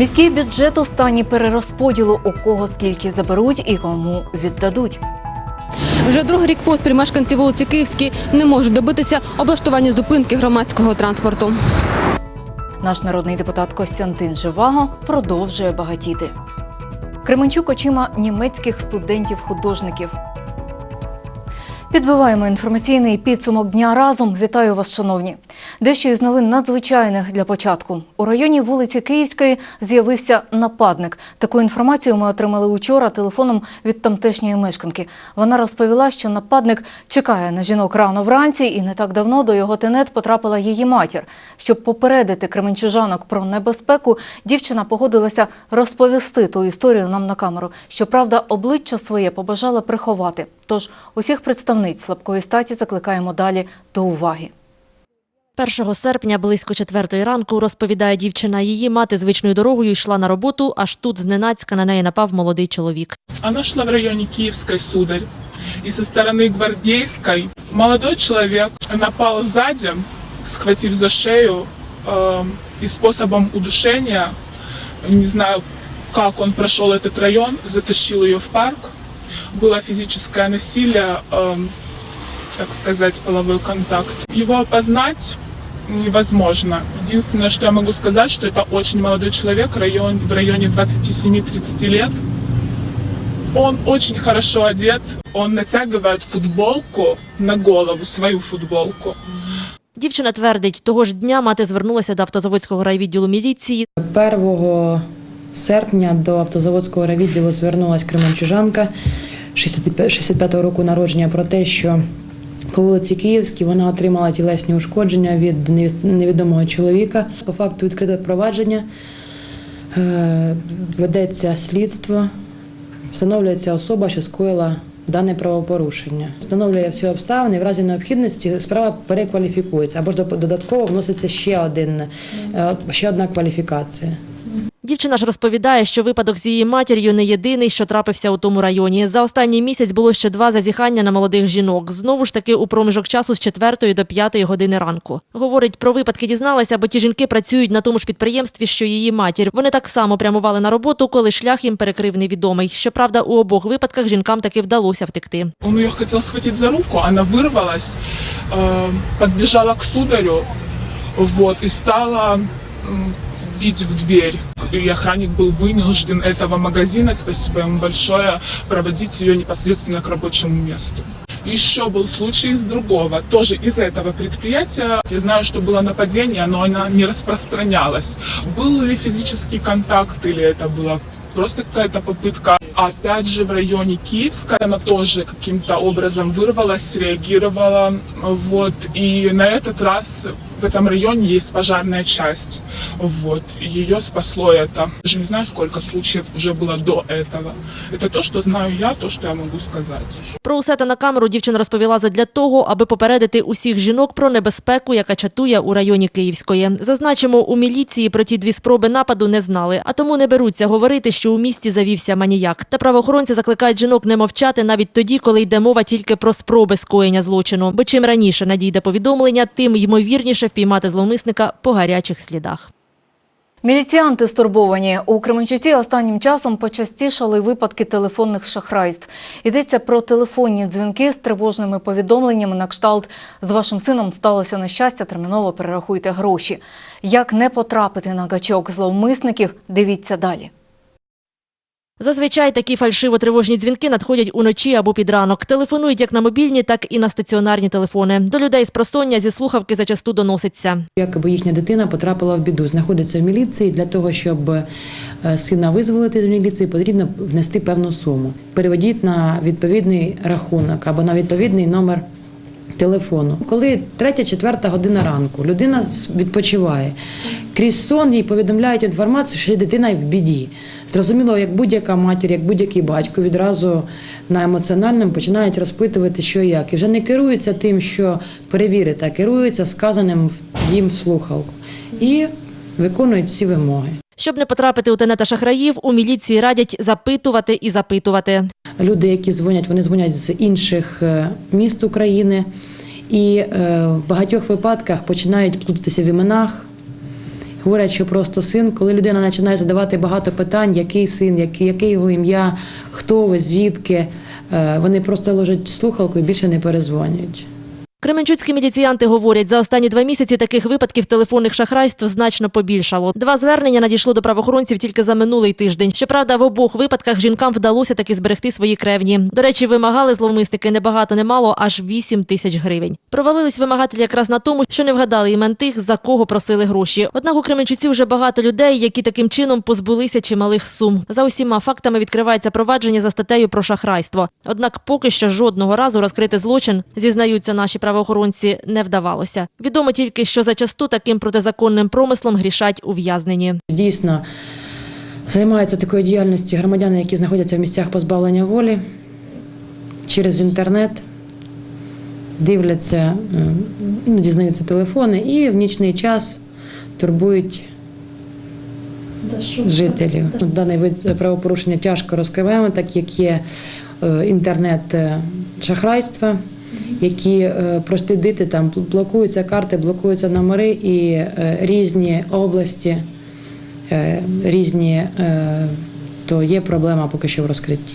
Міський бюджет у стані перерозподілу, у кого скільки заберуть і кому віддадуть. Вже другий рік поспіль мешканці вулиці Київській не можуть добитися облаштування зупинки громадського транспорту. Наш народний депутат Костянтин Живаго продовжує багатіти. Кременчук очима німецьких студентів-художників. Підбиваємо інформаційний підсумок дня разом. Вітаю вас, шановні. Дещо із новин надзвичайних для початку. У районі вулиці Київської з'явився нападник. Таку інформацію ми отримали учора телефоном від тамтешньої мешканки. Вона розповіла, що нападник чекає на жінок рано вранці, і не так давно до його тенет потрапила її матір. Щоб попередити кременчужанок про небезпеку, дівчина погодилася розповісти ту історію нам на камеру. Щоправда, обличчя своє побажала приховати. Тож усіх представниць слабкої статі закликаємо далі до уваги. 1 серпня близько четвертої ранку розповідає дівчина. Її мати звичною дорогою йшла на роботу, аж тут зненацька на неї напав молодий чоловік. Она шла в районе Киевской, сударь. И со стороны Гвардейской молодой человек напал сзади, схватив за шею э, и способом удушения, не знаю, как он прошел этот район, затащил ее в парк. Было физическое насилие, э, так сказать, половой контакт. Его опознать невозможно. Единственное, что я могу сказать, что это очень молодой человек район, в районе 27-30 лет. Он очень хорошо одет, он натягивает футболку на голову, свою футболку. Дівчина твердить, того ж дня мати звернулася до автозаводського райвідділу міліції. 1 серпня до автозаводського райвідділу звернулася кременчужанка 65-го року народження про те, що по вулиці Київській вона отримала тілесні ушкодження від невідомого чоловіка. По факту відкрите провадження, е, ведеться слідство, встановлюється особа, що скоїла дане правопорушення. Встановлює всі обставини, в разі необхідності справа перекваліфікується або ж додатково вноситься ще, один, е, ще одна кваліфікація. Дівчина ж розповідає, що випадок з її матір'ю не єдиний, що трапився у тому районі. За останній місяць було ще два зазіхання на молодих жінок. Знову ж таки у проміжок часу з 4 до 5 години ранку. Говорить, про випадки дізналася, бо ті жінки працюють на тому ж підприємстві, що її матір. Вони так само прямували на роботу, коли шлях їм перекрив невідомий. Щоправда, у обох випадках жінкам таки вдалося втекти. Он ее хотел схватить за руку, она вырвалась, э, подбежала к сударю, вот, и стала бить в дверь. И охранник был вынужден этого магазина, спасибо ему большое, проводить ее непосредственно к рабочему месту. Еще был случай из другого, тоже из этого предприятия. Я знаю, что было нападение, но оно не распространялось. Был ли физический контакт или это было просто какая-то попытка. Опять же, в районе Киевска она тоже каким-то образом вырвалась, среагировала. Вот. И на этот раз в этом районе есть пожарная часть. Вот. Ее спасло это. Даже не знаю, сколько случаев уже было до этого. Это то, что знаю я, то, что я могу сказать. Про усе те на камеру дівчина розповіла задля того, аби попередити усіх жінок про небезпеку, яка чатує у районі Київської. Зазначимо, у міліції про ті дві спроби нападу не знали, а тому не беруться говорити, що у місті завівся маніяк. Та правоохоронці закликають жінок не мовчати навіть тоді, коли йде мова тільки про спроби скоєння злочину. Бо чим раніше надійде повідомлення, тим ймовірніше впіймати зловмисника по гарячих слідах. Міліціянти стурбовані. У Кременчуці останнім часом почастішали випадки телефонних шахрайств. Йдеться про телефонні дзвінки з тривожними повідомленнями на кшталт «З вашим сином сталося нещастя, терміново перерахуйте гроші». Як не потрапити на гачок зловмисників, дивіться далі. Зазвичай такі фальшиво-тривожні дзвінки надходять уночі або під ранок. Телефонують як на мобільні, так і на стаціонарні телефони. До людей з просоння зі слухавки зачасту доноситься. Якоби їхня дитина потрапила в біду, знаходиться в міліції. Для того, щоб е, сина визволити з міліції, потрібно внести певну суму. Переведіть на відповідний рахунок або на відповідний номер телефону. Коли третя, четверта година ранку людина відпочиває, крізь сон їй повідомляють інформацію, що дитина в біді. Зрозуміло, як будь-яка матір, як будь-який батько відразу на емоціональному починають розпитувати, що і як. І вже не керуються тим, що перевірити, а керуються сказаним їм в слухалку. І виконують всі вимоги. Щоб не потрапити у тенета шахраїв, у міліції радять запитувати і запитувати. Люди, які дзвонять, вони дзвонять з інших е, міст України і е, в багатьох випадках починають плутатися в іменах. Говорять, що просто син, коли людина починає задавати багато питань, який син, який, яке його ім'я, хто ви, звідки, е, вони просто ложать слухалку і більше не перезвонюють. Кременчуцькі міліціянти говорять, за останні два місяці таких випадків телефонних шахрайств значно побільшало. Два звернення надійшло до правоохоронців тільки за минулий тиждень. Щоправда, в обох випадках жінкам вдалося таки зберегти свої кревні. До речі, вимагали зловмисники небагато немало, аж 8 тисяч гривень. Провалились вимагателі якраз на тому, що не вгадали імен тих, за кого просили гроші. Однак у Кременчуці вже багато людей, які таким чином позбулися чималих сум. За усіма фактами відкривається провадження за статтею про шахрайство. Однак поки що жодного разу розкрити злочин, зізнаються наші правоохоронці, не вдавалося. Відомо тільки, що зачасту таким протизаконним промислом грішать ув'язнені. Дійсно займаються такою діяльністю громадяни, які знаходяться в місцях позбавлення волі через інтернет, дивляться, е, ну, дізнаються телефони і в нічний час турбують жителів. Даний вид правопорушення тяжко розкриваємо, так як є е, інтернет-шахрайства, які простидити прості діти там блокуються карти, блокуються номери і е, різні області, е, різні, е, то є проблема поки що в розкритті.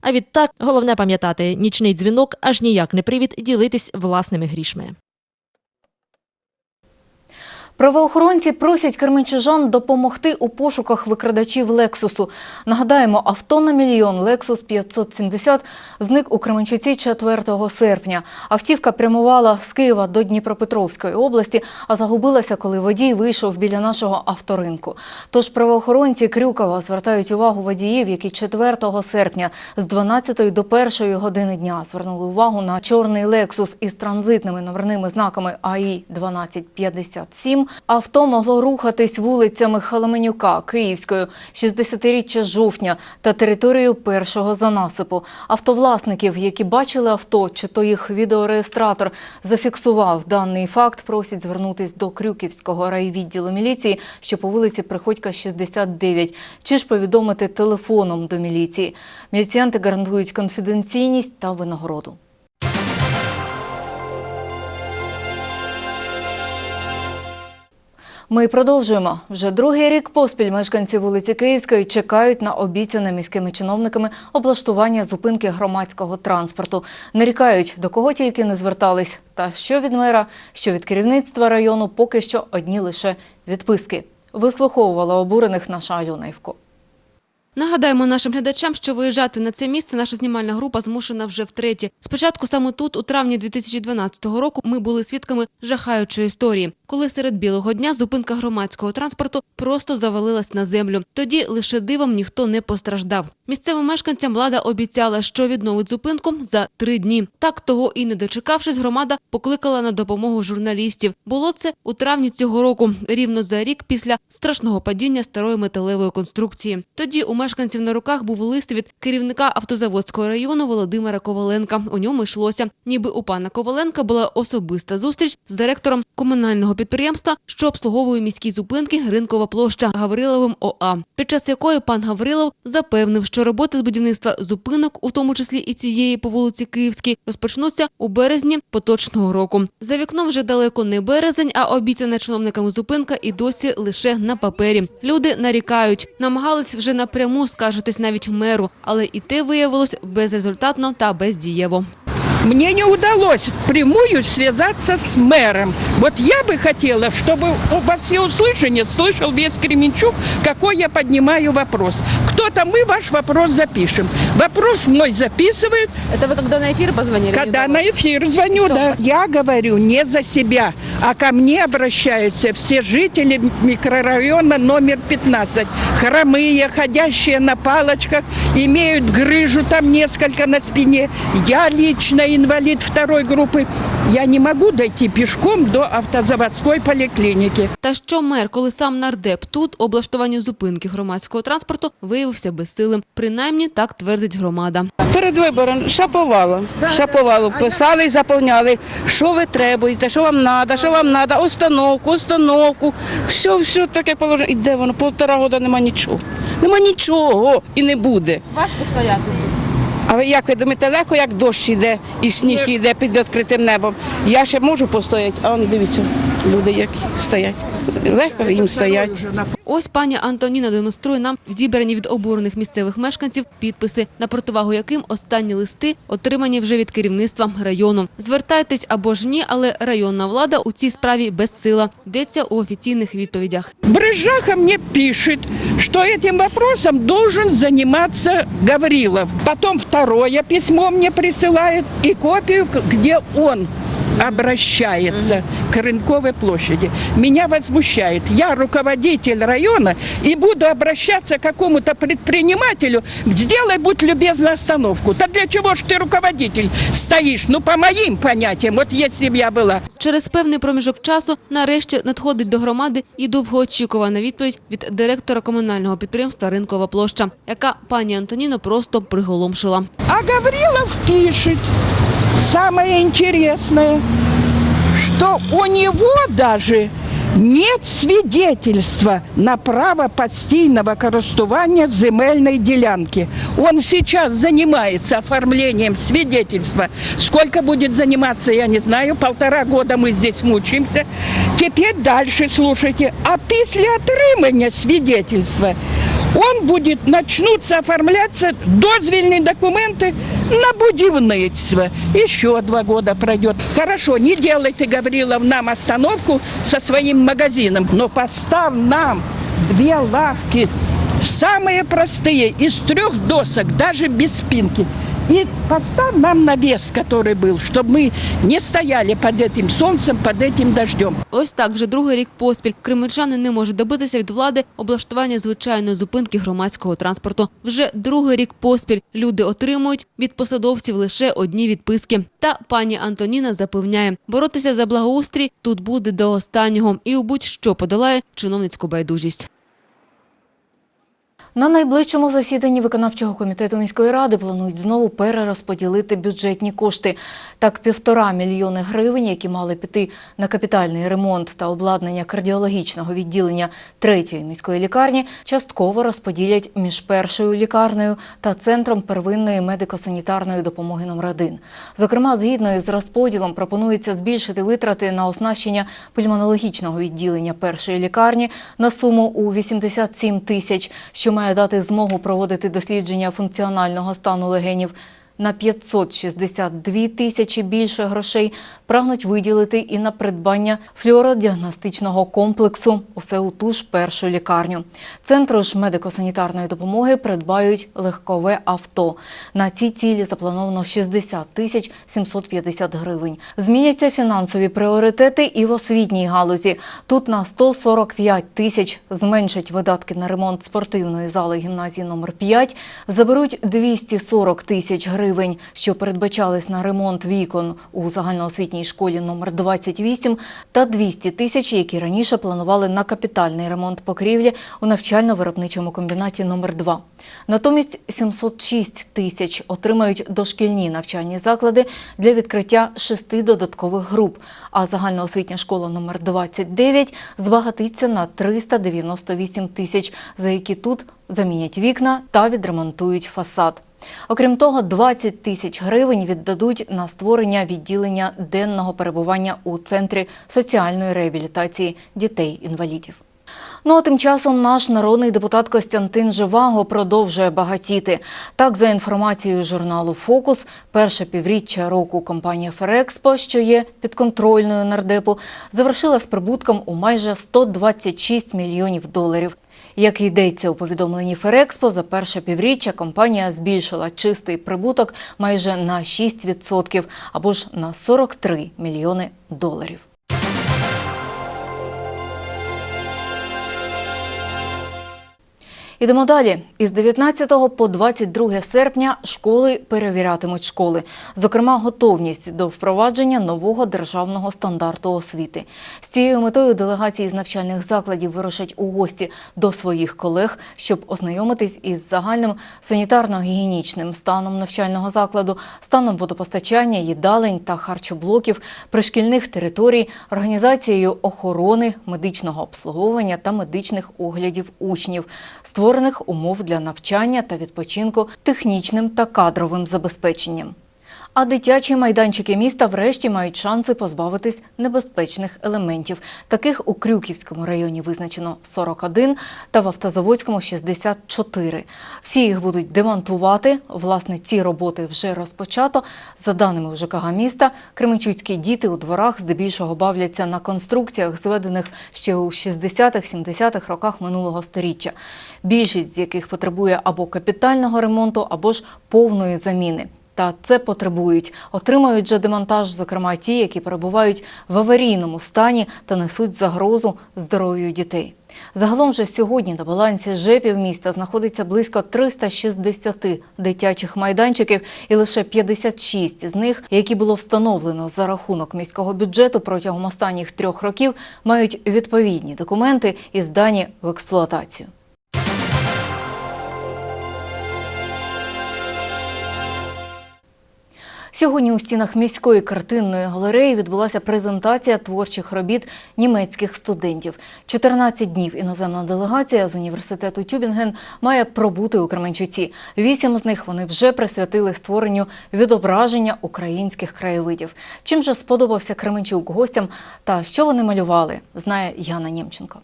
А відтак головне пам'ятати, нічний дзвінок аж ніяк не привід ділитись власними грішми. Правоохоронці просять керменчужан допомогти у пошуках викрадачів Лексусу. Нагадаємо, авто на мільйон Лексус 570 зник у Кременчуці 4 серпня. Автівка прямувала з Києва до Дніпропетровської області, а загубилася, коли водій вийшов біля нашого авторинку. Тож правоохоронці Крюкова звертають увагу водіїв, які 4 серпня з 12 до 1 години дня звернули увагу на чорний Лексус із транзитними номерними знаками АІ 1257. Авто могло рухатись вулицями Халаменюка, Київською, 60-річчя жовтня та територією першого занасипу. Автовласників, які бачили авто, чи то їх відеореєстратор зафіксував даний факт, просять звернутись до Крюківського райвідділу міліції, що по вулиці Приходька, 69, чи ж повідомити телефоном до міліції. Міліціянти гарантують конфіденційність та винагороду. Ми продовжуємо. Вже другий рік поспіль мешканці вулиці Київської чекають на обіцяне міськими чиновниками облаштування зупинки громадського транспорту. Нарікають, до кого тільки не звертались. Та що від мера, що від керівництва району, поки що одні лише відписки. Вислуховувала обурених наша Альона Івко. Нагадаємо нашим глядачам, що виїжджати на це місце наша знімальна група змушена вже втретє. Спочатку саме тут, у травні 2012 року, ми були свідками жахаючої історії, коли серед білого дня зупинка громадського транспорту просто завалилась на землю. Тоді лише дивом ніхто не постраждав. Місцевим мешканцям влада обіцяла, що відновить зупинку за три дні. Так того і не дочекавшись, громада покликала на допомогу журналістів. Було це у травні цього року, рівно за рік після страшного падіння старої металевої конструкції. Тоді у мешканців на руках був лист від керівника автозаводського району Володимира Коваленка. У ньому йшлося, ніби у пана Коваленка була особиста зустріч з директором комунального підприємства, що обслуговує міські зупинки Ринкова площа Гавриловим ОА, під час якої пан Гаврилов запевнив, що роботи з будівництва зупинок, у тому числі і цієї по вулиці Київській, розпочнуться у березні поточного року. За вікном вже далеко не березень, а обіцяна чиновниками зупинка і досі лише на папері. Люди нарікають, намагались вже напряму скаржитись навіть меру, але і те виявилось безрезультатно та бездієво. Мне не удалось впрямую связаться с мэром. Вот я бы хотела, чтобы во всеуслышание слышал весь Кременчук, какой я поднимаю вопрос. Кто-то мы ваш вопрос запишем. Вопрос мой записывают, Это вы когда на эфир позвонили? когда на эфир звоню, Что? да. Я говорю не за себя, а ко мне обращаются все жители микрорайона номер 15. Хромые, ходящие на палочках, имеют грыжу там несколько на спине. Я лично инвалид второй группы. Я не могу дойти пешком до автозаводской поликлиники. Та що мер, коли сам нардеп тут облаштуванню зупинки громадського транспорту виявився безсилим. Принаймні так твердить громада. Перед вибором шаповало. Шаповало. Писали і заповняли, що ви требуєте, що вам треба, що вам треба, установку, установку. Все, все таке положення. І де воно? Полтора року нема нічого. Нема нічого і не буде. Важко стояти тут. А ви як ви думаєте, легко, як дощ іде і сніг іде під відкритим небом. Я ще можу постояти, а он дивіться. люди, як стоять. Легко їм стоять. Ось пані Антоніна демонструє нам зібрані від обурених місцевих мешканців підписи, на противагу яким останні листи отримані вже від керівництва району. Звертайтесь або ж ні, але районна влада у цій справі безсила. Йдеться у офіційних відповідях. Брыжаха мне пишет, что этим вопросом должен заниматься Гаврилов. Потом второе письмо мне присылает и копию, к- где он обращается к Рынковой площади. Меня возмущает. Я руководитель района и буду обращаться к какому-то предпринимателю. Сделай, будь любезна, остановку. Да для чего ж ты руководитель стоишь? Ну, по моим понятиям, вот если бы я была. Через певний проміжок часу нарешті надходить до громади і довгоочікувана відповідь від директора комунального підприємства Ринкова площа, яка пані Антоніно просто приголомшила. А Гаврилов пишет, самое интересное, что у него даже нет свидетельства на право постійного користування земельной делянки. Он сейчас занимается оформлением свидетельства. Сколько будет заниматься, я не знаю. Полтора года мы здесь мучаемся. Теперь дальше слушайте. А после отримання свидетельства он будет, начнутся оформляться дозвільні документы на будівництво. Еще два года пройдет. Хорошо, не делайте, Гаврилов, нам остановку со своим магазином, но поставь нам две лавки, самые простые, из трех досок, даже без спинки. И поставь нам навес, который был, чтобы мы не стояли под этим солнцем, под этим дождем. Ось так вже другий рік поспіль кримичани не можуть добитися від влади облаштування звичайної зупинки громадського транспорту. Вже другий рік поспіль люди отримують від посадовців лише одні відписки. Та пані Антоніна запевняє, боротися за благоустрій тут буде до останнього і у будь-що подолає чиновницьку байдужість. На найближчому засіданні виконавчого комітету міської ради планують знову перерозподілити бюджетні кошти. Так, півтора мільйони гривень, які мали піти на капітальний ремонт та обладнання кардіологічного відділення третьої міської лікарні, частково розподілять між першою лікарнею та центром первинної медико-санітарної допомоги номер 1 Зокрема, згідно із розподілом, пропонується збільшити витрати на оснащення пульмонологічного відділення першої лікарні на суму у 87 тисяч, що має дати змогу проводити дослідження функціонального стану легенів. На 562 тисячі більше грошей прагнуть виділити і на придбання флюородіагностичного комплексу. Усе у ту ж першу лікарню. Центру ж медико-санітарної допомоги придбають легкове авто. На ці цілі заплановано 60 тисяч 750 гривень. Зміняться фінансові пріоритети і в освітній галузі. Тут на 145 тисяч зменшать видатки на ремонт спортивної зали гімназії номер 5, заберуть 240 тисяч гривень, що передбачались на ремонт вікон у загальноосвітній школі номер 28 та 200 тисяч, які раніше планували на капітальний ремонт покрівлі у навчально-виробничому комбінаті номер 2 Натомість 706 тисяч отримають дошкільні навчальні заклади для відкриття шести додаткових груп, а загальноосвітня школа номер 29 збагатиться на 398 тисяч, за які тут замінять вікна та відремонтують фасад. Окрім того, 20 тисяч гривень віддадуть на створення відділення денного перебування у центрі соціальної реабілітації дітей-інвалідів. Ну а тим часом наш народний депутат Костянтин Живаго продовжує багатіти. Так, за інформацією журналу Фокус, перше півріччя року компанія Ферекспо, що є підконтрольною нардепу, завершила з прибутком у майже 126 мільйонів доларів. Як йдеться у повідомленні Ферекспо, за перше півріччя компанія збільшила чистий прибуток майже на 6% або ж на 43 мільйони доларів. Ідемо далі. Із 19 по 22 серпня школи перевірятимуть школи, зокрема, готовність до впровадження нового державного стандарту освіти. З цією метою делегації з навчальних закладів вирушать у гості до своїх колег, щоб ознайомитись із загальним санітарно-гігієнічним станом навчального закладу, станом водопостачання, їдалень та харчоблоків, пришкільних територій, організацією охорони, медичного обслуговування та медичних оглядів учнів, створених умов для навчання та відпочинку, технічним та кадровим забезпеченням. А дитячі майданчики міста врешті мають шанси позбавитись небезпечних елементів. Таких у Крюківському районі визначено 41 та в Автозаводському 64. Всі їх будуть демонтувати. Власне, ці роботи вже розпочато. За даними ЖКГ міста, кременчуцькі діти у дворах здебільшого бавляться на конструкціях, зведених ще у 60-70-х роках минулого століття. Більшість з яких потребує або капітального ремонту, або ж повної заміни. Та це потребують. Отримають же демонтаж, зокрема ті, які перебувають в аварійному стані та несуть загрозу здоров'ю дітей. Загалом же сьогодні на балансі ЖЕПів міста знаходиться близько 360 дитячих майданчиків, і лише 56 з них, які було встановлено за рахунок міського бюджету протягом останніх трьох років, мають відповідні документи і здані в експлуатацію. Сьогодні у стінах міської картинної галереї відбулася презентація творчих робіт німецьких студентів. 14 днів іноземна делегація з університету Тюбінген має пробути у Кременчуці. Вісім з них вони вже присвятили створенню відображення українських краєвидів. Чим же сподобався Кременчук гостям та що вони малювали, знає Яна Німченко.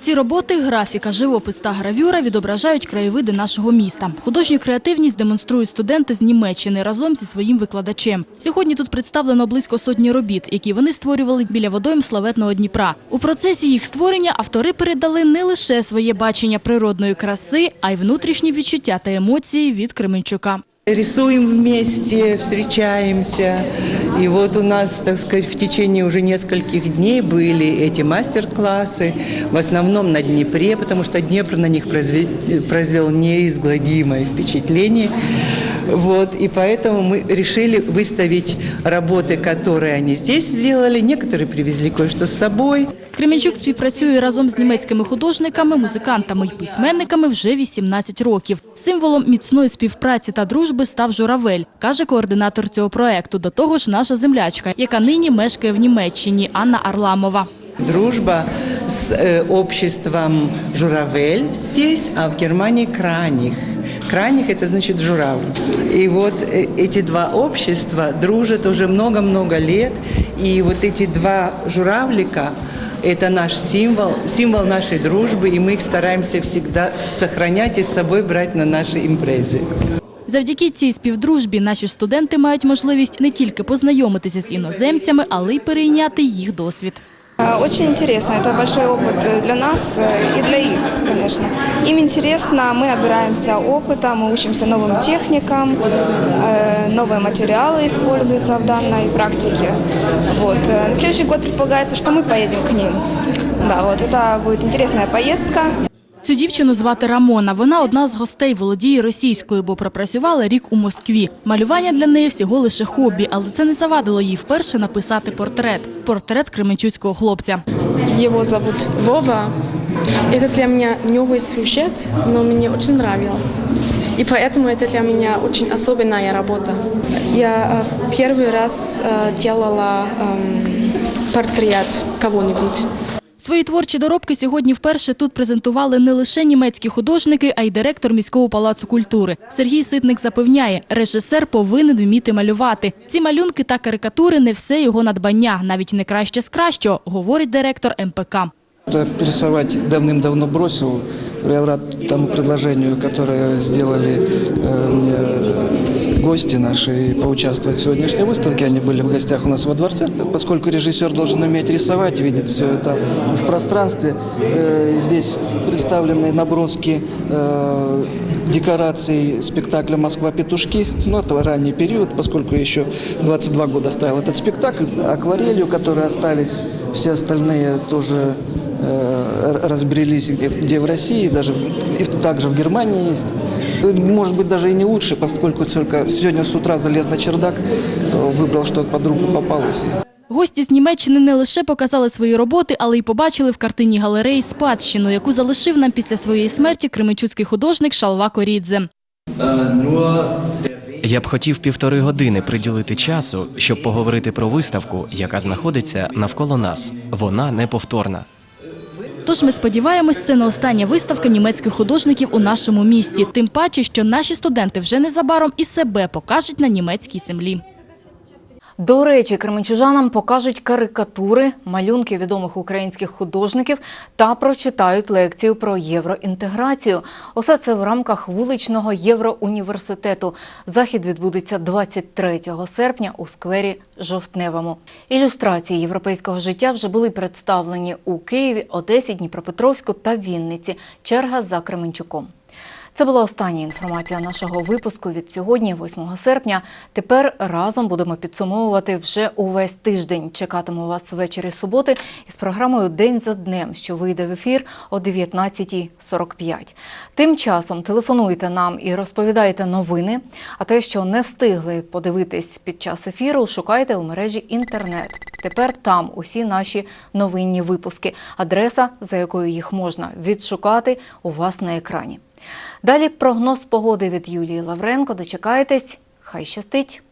Ці роботи – графіка, живопис та гравюра відображають краєвиди нашого міста. Художню креативність демонструють студенти з Німеччини разом зі своїм викладачем. Сьогодні тут представлено близько сотні робіт, які вони створювали біля водойм славетного Дніпра. У процесі їх створення автори передали не лише своє бачення природної краси, а й внутрішні відчуття та емоції від Кременчука. Рисуем вместе, встречаемся. И вот у нас, так сказать, в течение уже нескольких дней были эти мастер-классы, в основном на Днепре, потому что Днепр на них произве- произвел неизгладимое впечатление. Вот, и поэтому мы решили выставить работы, которые они здесь сделали. Некоторые привезли кое-что с собой. Кременчук співпрацює разом з німецькими художниками, музикантами і письменниками вже 18 років. Символом міцної співпраці та дружби став журавель, каже координатор цього проекту. До того ж, наша землячка, яка нині мешкає в Німеччині, Анна Арламова. Дружба с э, обществом журавель здесь, а в Германии краних. Краних – это значит журавль. И вот э, эти два общества дружат уже много-много лет. И вот эти два журавлика – это наш символ, символ нашей дружбы, и мы их стараемся всегда сохранять и с собой брать на наши импрезы. Завдяки цій співдружбі наші студенти мають можливість не тільки познайомитися з іноземцями, але й перейняти їх досвід. Э, Очень интересно, это большой опыт э, для нас э, и для их, конечно. Им интересно, мы обираемся опыта, мы учимся новым техникам, э, новые материалы используются в данной практике. Вот. э, На следующий год предполагается, что мы поедем к ним. Да, вот это будет интересная поездка. Цю дівчину звати Рамона. Вона одна з гостей володіє російською, бо пропрацювала рік у Москві. Малювання для неї всього лише хобі, але це не завадило їй вперше написати портрет. Портрет кременчуцького хлопця. Его зовут Вова. Это для меня новый сюжет, но мне очень нравилось. И поэтому это для меня очень особенная работа. Я э, в первый раз э, делала эм, портрет кого-нибудь. Свої творчі доробки сьогодні вперше тут презентували не лише німецькі художники, а й директор міського палацу культури. Сергій Ситник запевняє, режисер повинен вміти малювати. Ці малюнки та карикатури не все його надбання, навіть не краще з кращого, говорить директор МПК. Рисовать давным-давно бросил. Я рад тому предложению, которое сделали э, мне гости наши поучаствовать в сегодняшней выставке. Они были в гостях у нас во дворце. Поскольку режиссер должен уметь рисовать, видеть все это в пространстве, э, здесь представлены наброски э, декораций спектакля «Москва. Петушки». Ну, это ранний период, поскольку еще 22 года ставил этот спектакль. Акварелью, которые остались, все остальные тоже э, разбрелись где, где в России, даже в- и также в Германии есть. Может быть, даже и не лучше, поскольку только сегодня с утра залез на чердак, э, выбрал, что под руку попалось. и Гості з Німеччини не лише показали свої роботи, але й побачили в картині галереї спадщину, яку залишив нам після своєї смерті кременчуцький художник Шалва Корідзе. Я б хотів півтори години приділити часу, щоб поговорити про виставку, яка знаходиться навколо нас. Вона неповторна. Тож ми сподіваємось, це не остання виставка німецьких художників у нашому місті. Тим паче, що наші студенти вже незабаром і себе покажуть на німецькій землі. До речі, кременчужанам покажуть карикатури, малюнки відомих українських художників та прочитають лекцію про євроінтеграцію. Усе це в рамках вуличного євроуніверситету. Захід відбудеться 23 серпня у сквері Жовтневому. Ілюстрації європейського життя вже були представлені у Києві, Одесі, Дніпропетровську та Вінниці. Черга за Кременчуком. Це була остання інформація нашого випуску від сьогодні, 8 серпня. Тепер разом будемо підсумовувати вже увесь тиждень. Чекатиму вас ввечері суботи із програмою День за днем, що вийде в ефір о 19.45. Тим часом телефонуйте нам і розповідайте новини. А те, що не встигли подивитись під час ефіру, шукайте у мережі інтернет. Тепер там усі наші новинні випуски. Адреса, за якою їх можна відшукати, у вас на екрані. Далі прогноз погоди від Юлії Лавренко. Дочекайтесь. Хай щастить.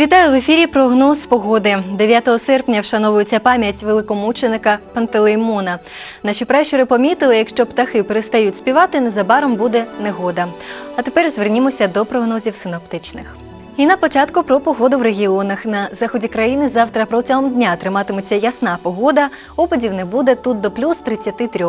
Вітаю в ефірі. Прогноз погоди. 9 серпня вшановується пам'ять великомученика Пантелеймона. Наші пращури помітили, якщо птахи перестають співати, незабаром буде негода. А тепер звернімося до прогнозів синоптичних. І на початку про погоду в регіонах. На заході країни завтра протягом дня триматиметься ясна погода. Опадів не буде тут до плюс 33.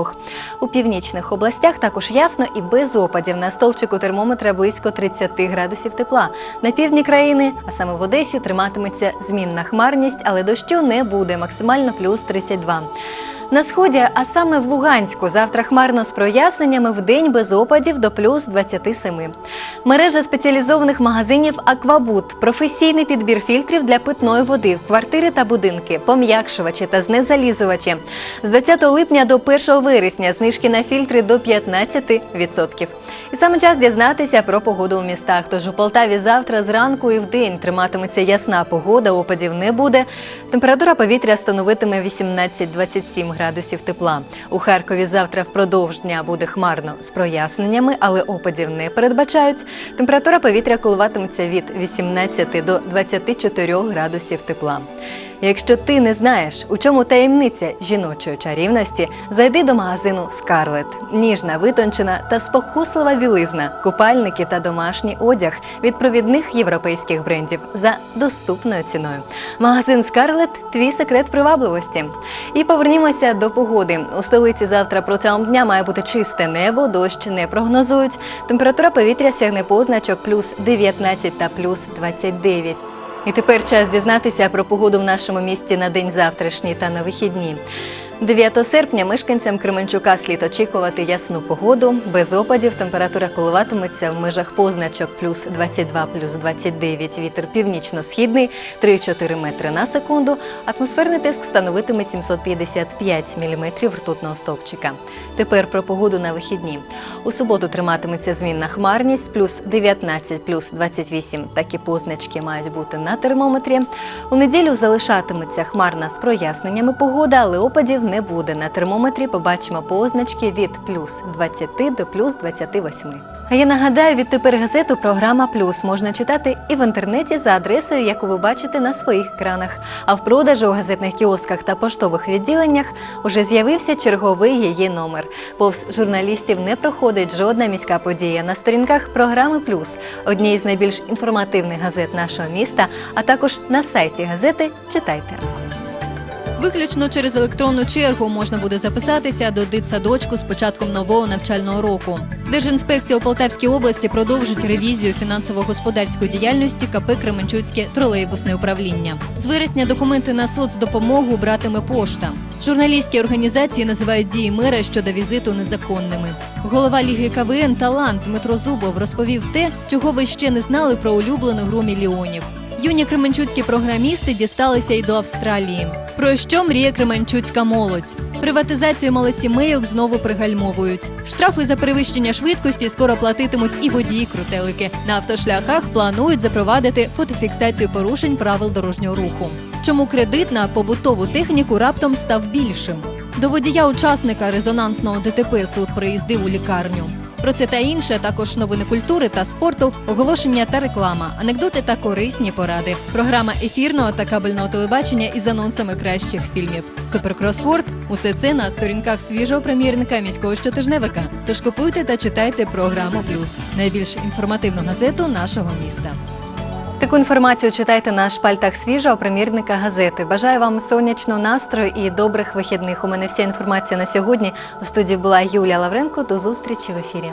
У північних областях також ясно і без опадів. На стовпчику термометра близько 30 градусів тепла. На півдні країни, а саме в Одесі, триматиметься змінна хмарність, але дощу не буде. Максимально плюс 32. На сході, а саме в Луганську, завтра хмарно з проясненнями в день без опадів до плюс 27. Мережа спеціалізованих магазинів Аквабут, професійний підбір фільтрів для питної води в квартири та будинки, пом'якшувачі та знезалізувачі. З 20 липня до 1 вересня знижки на фільтри до 15%. І саме час дізнатися про погоду у містах. Тож у Полтаві завтра зранку і вдень триматиметься ясна погода, опадів не буде. Температура повітря становитиме 18-27 градусів тепла. У Харкові завтра впродовж дня буде хмарно з проясненнями, але опадів не передбачають. Температура повітря коливатиметься від 18 до 24 градусів тепла. Якщо ти не знаєш, у чому таємниця жіночої чарівності, зайди до магазину Скарлет. Ніжна, витончена та спокуслива білизна, купальники та домашній одяг від провідних європейських брендів за доступною ціною. Магазин Скарлет твій секрет привабливості. І повернімося до погоди. У столиці завтра протягом дня має бути чисте небо, дощ не прогнозують. Температура повітря сягне позначок плюс 19 та плюс 29. І тепер час дізнатися про погоду в нашому місті на день завтрашній та на вихідні. 9 серпня мешканцям Кременчука слід очікувати ясну погоду, без опадів. Температура коливатиметься в межах позначок плюс 22, плюс 29. Вітер північно-східний 3-4 метри на секунду. Атмосферний тиск становитиме 755 міліметрів ртутного стовпчика. Тепер про погоду на вихідні. У суботу триматиметься змінна хмарність плюс 19, плюс 28. Такі позначки мають бути на термометрі. У неділю залишатиметься хмарна з проясненнями погода, але опадів не буде. На термометрі побачимо позначки від плюс 20 до плюс 28. А я нагадаю, відтепер газету програма Плюс можна читати і в інтернеті за адресою, яку ви бачите на своїх екранах. А в продажу у газетних кіосках та поштових відділеннях уже з'явився черговий її номер. Повз журналістів не проходить жодна міська подія. На сторінках програми Плюс однієї з найбільш інформативних газет нашого міста, а також на сайті газети читайте. Виключно через електронну чергу можна буде записатися до дитсадочку з початком нового навчального року. Держінспекція у Полтавській області продовжить ревізію фінансово-господарської діяльності КП Кременчуцьке тролейбусне управління. З вересня документи на соцдопомогу братиме пошта. Журналістські організації називають дії мера щодо візиту незаконними. Голова ліги КВН Талант Дмитро Зубов розповів те, чого ви ще не знали про улюблену гру мільйонів. Юні кременчуцькі програмісти дісталися й до Австралії. Про що мріє кременчуцька молодь? Приватизацію малосімейок знову пригальмовують. Штрафи за перевищення швидкості скоро платитимуть і водії крутелики. На автошляхах планують запровадити фотофіксацію порушень правил дорожнього руху. Чому кредит на побутову техніку раптом став більшим? До водія учасника резонансного ДТП суд приїздив у лікарню. Про це та інше, також новини культури та спорту, оголошення та реклама, анекдоти та корисні поради. Програма ефірного та кабельного телебачення із анонсами кращих фільмів. Суперкросворд – усе це на сторінках свіжого прем'єрника міського щотижневика. Тож купуйте та читайте програму Плюс найбільш інформативну газету нашого міста. Таку інформацію читайте на шпальтах свіжого примірника газети. Бажаю вам сонячного настрою і добрих вихідних. У мене вся інформація на сьогодні. У студії була Юлія Лавренко. До зустрічі в ефірі.